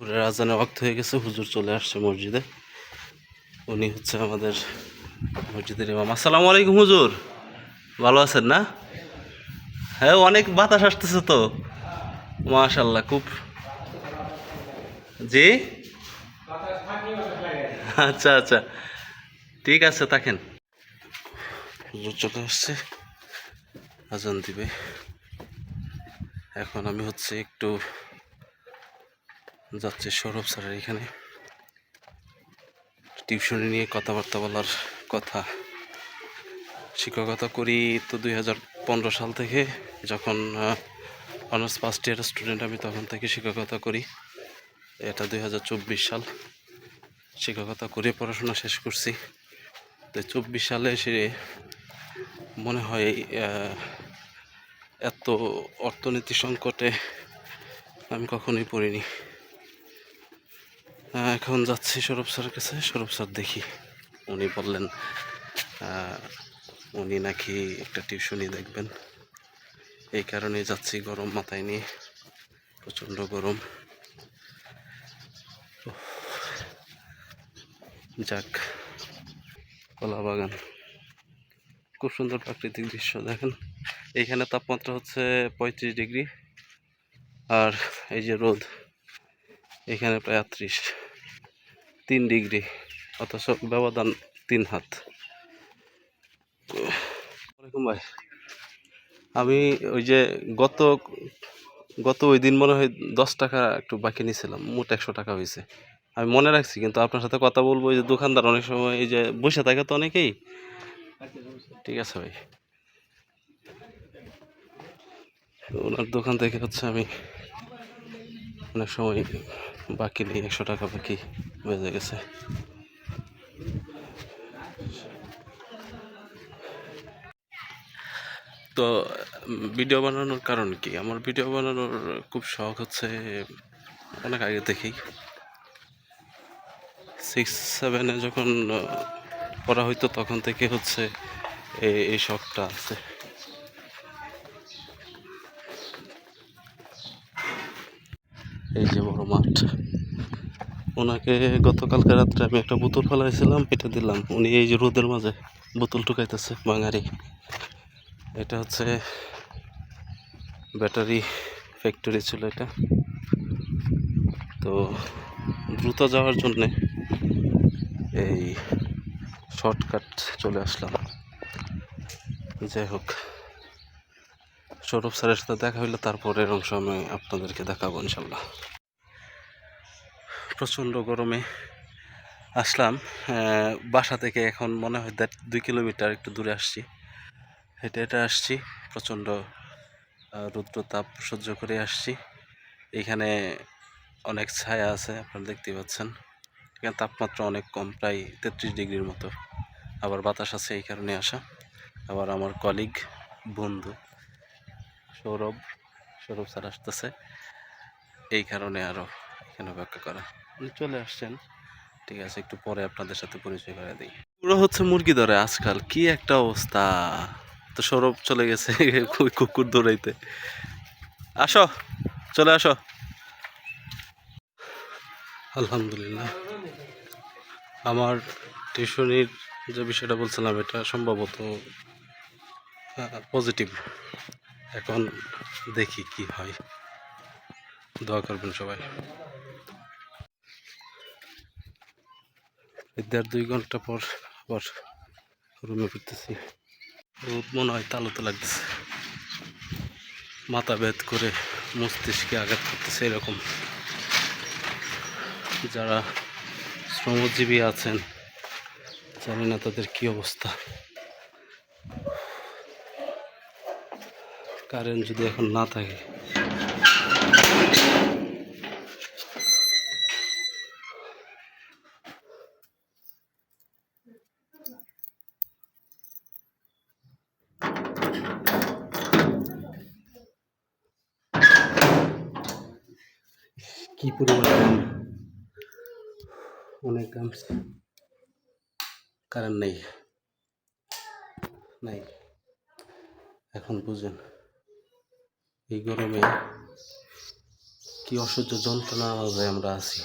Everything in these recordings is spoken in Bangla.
দুপুরের আজানের ওয়াক্ত হয়ে গেছে, হুজুর চলে আসছে মসজিদে। উনি হচ্ছে আমাদের মসজিদের ইমাম। আসসালামু আলাইকুম, হুজুর। ভালো আছেন না? হ্যাঁ অনেক বাতাস আসতেছে তো। মাশাল্লাহ খুব। জি? আচ্ছা আচ্ছা। ঠিক আছে, থাকেন। হুজুর চলে আসছে। আজান দিবে। এখন আমি হচ্ছে একটু যাচ্ছি সৌরভ স্যারের এখানে। টিউশনি নিয়ে কথাবার্তা বলার কথা। শিক্ষকতা করি তো দুই হাজার পনেরো সাল থেকে যখন অনার্স ফার্স্ট ইয়ার স্টুডেন্ট আমি তখন থেকে শিক্ষকতা করি। এটা দুই হাজার চব্বিশ সাল। শিক্ষকতা করে পড়াশোনা শেষ করছি। তো চব্বিশ সালে এসে মনে হয় এত অর্থনীতি সংকটে আমি কখনোই পড়িনি। এখন যাচ্ছি সৌরভ স্যারের কাছে। সৌরভ স্যার দেখি। উনি বললেন উনি নাকি একটা টিউশনি দেখবেন। এই কারণে যাচ্ছি গরম মাথায় নিয়ে। প্রচণ্ড গরম। যাক কলা বাগান খুব সুন্দর প্রাকৃতিক দৃশ্য, দেখেন। এইখানে তাপমাত্রা হচ্ছে পঁয়ত্রিশ ডিগ্রি। আর এই যে রোদ এখানে প্রায় আটত্রিশ। তিন ডিগ্রি, অথচ ব্যবধান তিন হাত। ভাই। আমি ওই যে গত গত ওই দিন মনে হয় দশ টাকা একটু বাকি নিয়েছিলাম, মোট একশো টাকা হয়েছে। আমি মনে রাখছি, কিন্তু আপনার সাথে কথা বলব যে দোকানদার অনেক সময় এই যে বসে থাকে তো অনেকেই। ঠিক আছে ভাই। ওনার দোকান থেকে হচ্ছে আমি অনেক সময় বাকি নেই একশো টাকা বাকি বেজে গেছে। তো, ভিডিও বানানোর কারণ কি? আমার ভিডিও বানানোর খুব শখ হচ্ছে, অনেক আগে থেকেই। সিক্স সেভেনে যখন পড়া হইতো তখন থেকে হচ্ছে এই শখটা আছে। এই যে বড় মাঠ। ওনাকে গতকালকে রাত্রে আমি একটা বোতল ফেলাইছিলাম, এটা দিলাম। উনি এই যে রোদের মাঝে বোতল ঢুকাইতেছে বাঙারি এটা হচ্ছে ব্যাটারি ফ্যাক্টরি ছিল এটা। তো দ্রুত যাওয়ার জন্যে এই শর্টকাট চলে আসলাম। যাই হোক। সৌরভ স্যারের সাথে দেখা হইলে তারপরের অংশ আমি আপনাদেরকে দেখাবো ইনশাল্লাহ। প্রচণ্ড গরমে আসলাম। বাসা থেকে এখন মনে হয় দেড় দুই কিলোমিটার একটু দূরে আসছি। হেঁটে হেঁটে আসছি প্রচণ্ড আহ, রৌদ্রতাপ সহ্য করে আসছি। এখানে অনেক ছায়া আছে আপনারা দেখতেই পাচ্ছেন। এখানে তাপমাত্রা অনেক কম প্রায় তেত্রিশ ডিগ্রির মতো। আবার বাতাস আছে এই কারণে আসা। আবার আমার কলিগ বন্ধু। সৌরভ সৌরভ স্যার আসতেছে। এই কারণে আরও এখানে ব্যাখ্যা করা। উনি চলে আসছেন। ঠিক আছে একটু পরে আপনাদের সাথে পরিচয় করে দিই। পুরো হচ্ছে মুরগি ধরে আজকাল কি একটা অবস্থা। তো সৌরভ চলে গেছে ওই কুকুর দৌড়াইতে আসো চলে আসো। আলহামদুলিল্লাহ। আমার টিউশনির যে বিষয়টা বলছিলাম এটা সম্ভবত পজিটিভ এখন দেখি কি হয়। দোয়া করবেন সবাই। দেড় দুই ঘণ্টা পর আবার রুমে ফিরতেছি। রোদ মনে হয় তালুতে লাগতেছে। মাথা ভেদ করে মস্তিষ্কে আঘাত করতেছে এরকম। যারা শ্রমজীবী আছেন, জানি না তাদের কী অবস্থা। কারেন্ট যদি এখন না থাকে। কি পরিমাণ অনেক গান কারেন্ট নেই। নাই। এখন বুঝেন। এই গরমে কি অসহ্য যন্ত্রণার মাঝে আমরা আছি।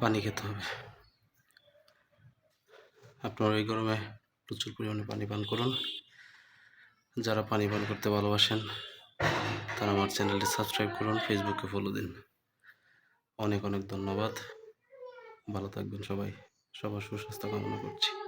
পানি খেতে হবে। আপনারা এই গরমে প্রচুর পরিমাণে পানি পান করুন। যারা পানি পান করতে ভালোবাসেন, তারা আমার চ্যানেলটি সাবস্ক্রাইব করুন, ফেসবুকে ফলো দিন। অনেক অনেক ধন্যবাদ। ভালো থাকবেন সবাই। সবার সুস্বাস্থ্য কামনা করছি।